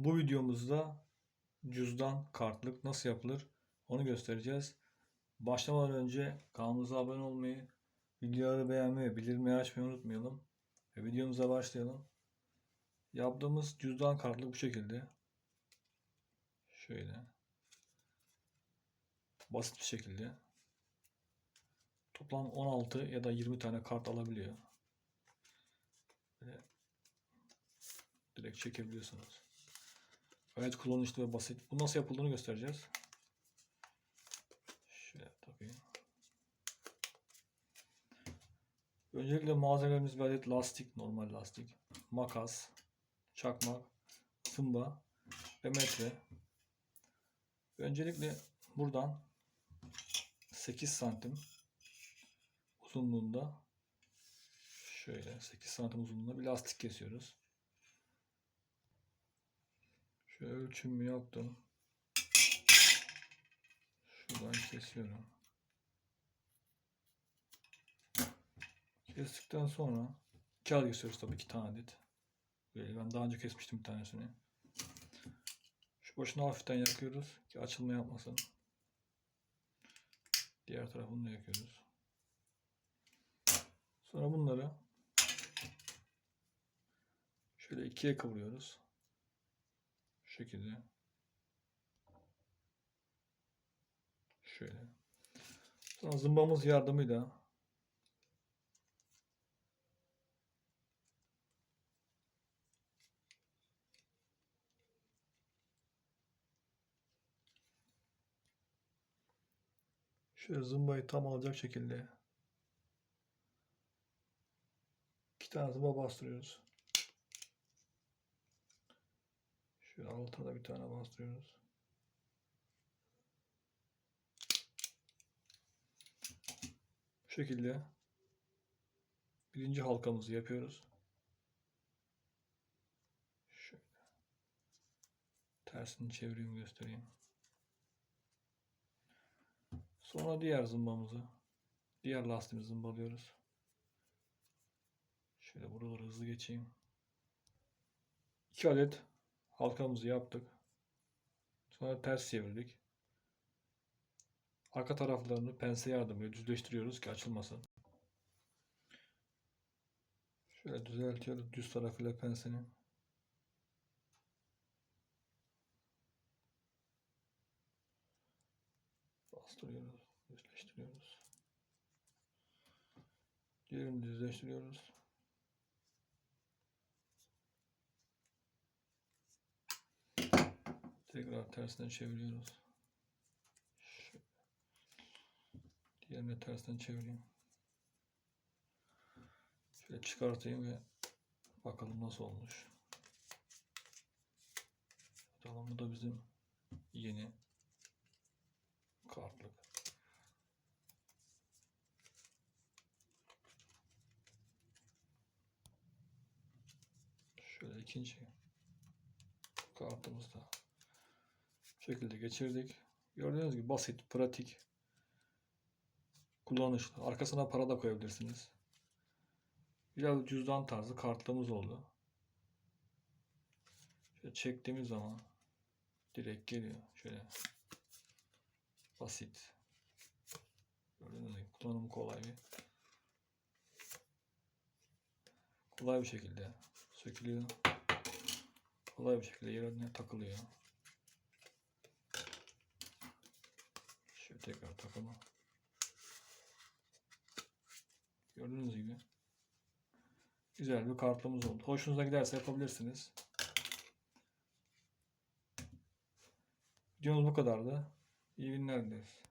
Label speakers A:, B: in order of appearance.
A: Bu videomuzda cüzdan kartlık nasıl yapılır onu göstereceğiz. Başlamadan önce kanalımıza abone olmayı, videoları beğenmeyi, bildirimleri açmayı unutmayalım. Ve videomuza başlayalım. Yaptığımız cüzdan kartlık bu şekilde. Şöyle. Basit bir şekilde. Toplam 16 ya da 20 tane kart alabiliyor. Böyle direkt çekebiliyorsunuz. Gayet kullanışlı ve basit. Bu nasıl yapıldığını göstereceğiz. Şöyle takayım. Öncelikle malzemelerimiz bir adet lastik, normal lastik, makas, çakmak, tımba ve metre. Öncelikle buradan 8 santim uzunluğunda şöyle 8 santim uzunluğunda bir lastik kesiyoruz. Şöyle ölçümü yaptım. Şuradan kesiyorum. Kestikten sonra kağıt kesiyoruz tabii iki tane adet. Ben daha önce kesmiştim bir tanesini. Şu başını hafiften yakıyoruz ki açılma yapmasın. Diğer tarafını da yakıyoruz. Sonra bunları şöyle ikiye kıvırıyoruz. Şekilde. Şöyle. Sonra zımbamız yardımıyla şöyle zımbayı tam alacak şekilde iki tane zımba bastırıyoruz. Şöyle altına da bir tane bastırıyoruz. Bu şekilde birinci halkamızı yapıyoruz. Şöyle. Tersini çevireyim göstereyim. Sonra diğer zımbamızı, diğer lastiğimizi zımbalıyoruz. Şöyle buraları hızlı geçeyim. İki adet halkamızı yaptık. Sonra ters çevirdik. Arka taraflarını pense yardımıyla düzleştiriyoruz ki açılmasın. Şöyle düzeltiyoruz düz tarafıyla pensenin. Bastırıyoruz, düzleştiriyoruz. Diğerini düzleştiriyoruz. Tekrar tersten çeviriyoruz. Diğerini tersten çevireyim. Şöyle çıkartayım ve bakalım nasıl olmuş. Tamam bu da bizim yeni kartlık. Şöyle ikinci kartımız da şekilde geçirdik. Gördüğünüz gibi basit, pratik, kullanışlı. Arkasına para da koyabilirsiniz. Biraz cüzdan tarzı kartlığımız oldu. Şöyle çektiğimiz zaman direkt geliyor. Şöyle basit. Gördüğünüz gibi kullanımı kolay bir kolay bir şekilde sökülüyor. Kolay bir şekilde yerine takılıyor. Tekrar takalım. Gördüğünüz gibi güzel bir kartımız oldu. Hoşunuza giderse yapabilirsiniz. Videomuz bu kadardı. İyi günler dileriz.